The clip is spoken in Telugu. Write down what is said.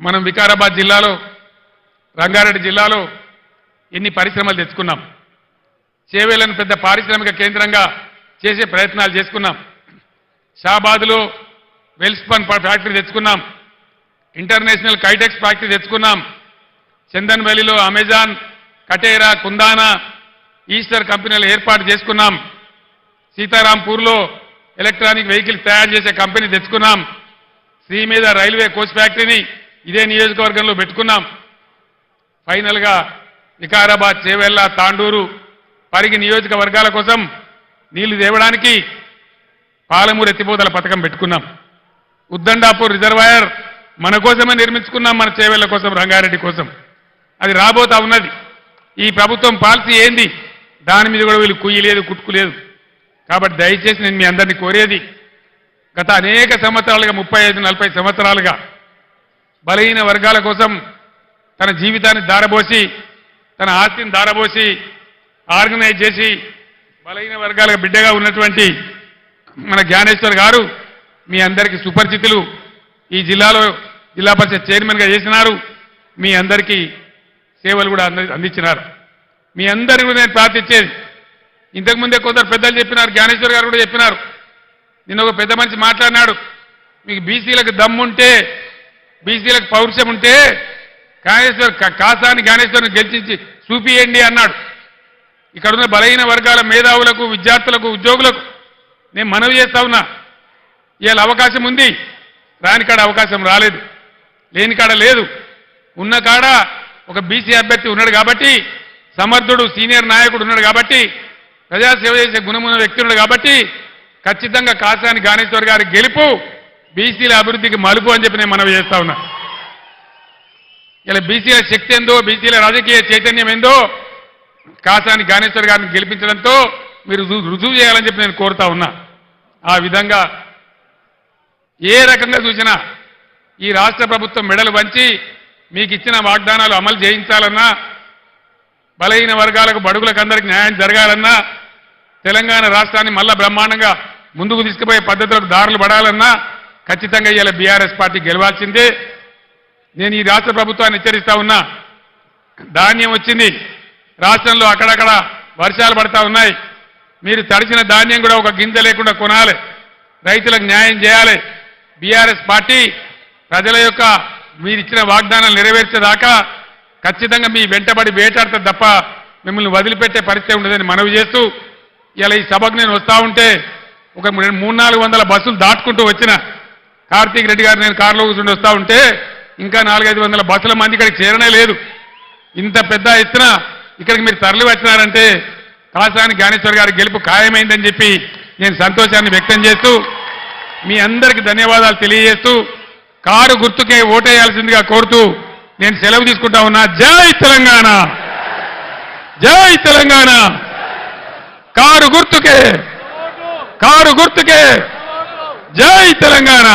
మనం వికారాబాద్ జిల్లాలో రంగారెడ్డి జిల్లాలో ఎన్ని పరిశ్రమలు తెచ్చుకున్నాం. చేవేలను పెద్ద పారిశ్రామిక కేంద్రంగా చేసే ప్రయత్నాలు చేసుకున్నాం. షాబాద్లో వెల్స్పన్ ఫ్యాక్టరీ తెచ్చుకున్నాం. ఇంటర్నేషనల్ కైటెక్స్ ఫ్యాక్టరీ తెచ్చుకున్నాం. చందన్ వ్యాలీలో అమెజాన్ కటేరా కుందానా ఈస్టర్ కంపెనీలు ఏర్పాటు చేసుకున్నాం. సీతారాంపూర్లో ఎలక్ట్రానిక్ వెహికల్స్ తయారు చేసే కంపెనీ తెచ్చుకున్నాం. శ్రీ మీద రైల్వే కోచ్ ఫ్యాక్టరీని ఇదే నియోజకవర్గంలో పెట్టుకున్నాం. ఫైనల్గా వికారాబాద్ చేవెళ్ళ తాండూరు పరిగి నియోజకవర్గాల కోసం నీళ్ళు తేవడానికి పాలమూరు ఎత్తిపోతల పథకం పెట్టుకున్నాం. ఉద్దండాపూర్ రిజర్వాయర్ మన కోసమే నిర్మించుకున్నాం మన చేవెళ్ళ కోసం రంగారెడ్డి కోసం. అది రాబోతా ఉన్నది. ఈ ప్రభుత్వం పాలసీ ఏంది? దాని మీద కూడా వీళ్ళు కుయ్యలేదు కుట్టుకులేదు కాబట్టి దయచేసి నేను మీ అందరినీ కోరేది గత అనేక సంవత్సరాలుగా ముప్పై ఐదు నలభై సంవత్సరాలుగా బలహీన వర్గాల కోసం తన జీవితాన్ని దారబోసి తన ఆస్తిని దారబోసి ఆర్గనైజ్ చేసి బలహీన వర్గాల బిడ్డగా ఉన్నటువంటి మన జ్ఞానేశ్వర్ గారు మీ అందరికీ సుపరిచితులు. ఈ జిల్లాలో జిల్లా పరిషత్ చైర్మన్గా చేసినారు. మీ అందరికీ సేవలు కూడా అంది అందించినారు. మీ అందరి కూడా నేను ప్రార్థించేది ఇంతకుముందే కొందరు పెద్దలు చెప్పినారు జ్ఞానేశ్వర్ గారు కూడా చెప్పినారు. నిన్న ఒక పెద్ద మనిషి మాట్లాడినాడు. మీకు బీసీలకు దమ్ముంటే బీసీలకు పౌరుషం ఉంటే జ్ఞానేశ్వర్ కాసాని జ్ఞానేశ్వరం గెలిచించి చూపియండి అన్నాడు. ఇక్కడున్న బలహీన వర్గాల మేధావులకు విద్యార్థులకు ఉద్యోగులకు నేను మనవి చేస్తా ఉన్నా. ఇవాళ అవకాశం ఉంది. రాని కాడ అవకాశం రాలేదు. లేని కాడ లేదు. ఉన్న కాడ ఒక బీసీ అభ్యర్థి ఉన్నాడు కాబట్టి సమర్థుడు సీనియర్ నాయకుడు ఉన్నాడు కాబట్టి ప్రజాసేవ చేసే గుణమున్న వ్యక్తి ఉన్నాడు కాబట్టి ఖచ్చితంగా కాసాని గానేశ్వర్ గారి గెలుపు బీసీల అభివృద్ధికి మలుపు అని చెప్పి నేను మనవి చేస్తా ఉన్నా. ఇలా బీసీల శక్తి ఏందో బీసీల రాజకీయ చైతన్యం ఏందో కాసాని గానేశ్వర్ గారిని గెలిపించడంతో మీరు రుజువు చేయాలని చెప్పి నేను కోరుతా ఉన్నా. ఆ విధంగా ఏ రకంగా చూసినా ఈ రాష్ట్ర ప్రభుత్వం మెడలు వంచి మీకు ఇచ్చిన వాగ్దానాలు అమలు చేయించాలన్నా బలహీన వర్గాలకు బడుగులకు అందరికి న్యాయం జరగాలన్నా తెలంగాణ రాష్ట్రాన్ని మళ్ళా బ్రహ్మాండంగా ముందుకు తీసుకుపోయే పద్ధతులకు దారులు పడాలన్నా ఖచ్చితంగా ఇలా బీఆర్ఎస్ పార్టీ గెలవాల్సిందే. నేను ఈ రాష్ట్ర ప్రభుత్వాన్ని హెచ్చరిస్తా ఉన్నా. ధాన్యం వచ్చింది. రాష్ట్రంలో అక్కడక్కడ వర్షాలు పడతా ఉన్నాయి. మీరు తడిచిన ధాన్యం కూడా ఒక గింజ లేకుండా కొనాలి. రైతులకు న్యాయం చేయాలి. బీఆర్ఎస్ పార్టీ ప్రజల యొక్క మీరు ఇచ్చిన వాగ్దానాలు నెరవేర్చేదాకా ఖచ్చితంగా మీ వెంటబడి వేటాడుతుంది తప్ప మిమ్మల్ని వదిలిపెట్టే పరిస్థితి ఉండదని మనవి చేస్తూ ఇలా ఈ సభకు నేను వస్తా ఉంటే ఒక మూడు మూడు నాలుగు వందల బస్సులు దాటుకుంటూ వచ్చిన కార్తీక్ రెడ్డి గారు నేను కారులో కూర్చుని వస్తా ఉంటే ఇంకా నాలుగైదు వందల బస్సుల మంది ఇక్కడికి చేరనే లేదు. ఇంత పెద్ద ఎత్తున ఇక్కడికి మీరు తరలి వచ్చినారంటే కాసాని జ్ఞానేశ్వర్ గారి గెలుపు ఖాయమైందని చెప్పి నేను సంతోషాన్ని వ్యక్తం చేస్తూ మీ అందరికీ ధన్యవాదాలు తెలియజేస్తూ కారు గుర్తుకే ఓటేయాల్సిందిగా కోరుతూ నేను సెలవు తీసుకుంటా ఉన్నా. జై తెలంగాణ! జై తెలంగాణ! కారు గుర్తుకే! కారు గుర్తుకే! జై తెలంగాణ.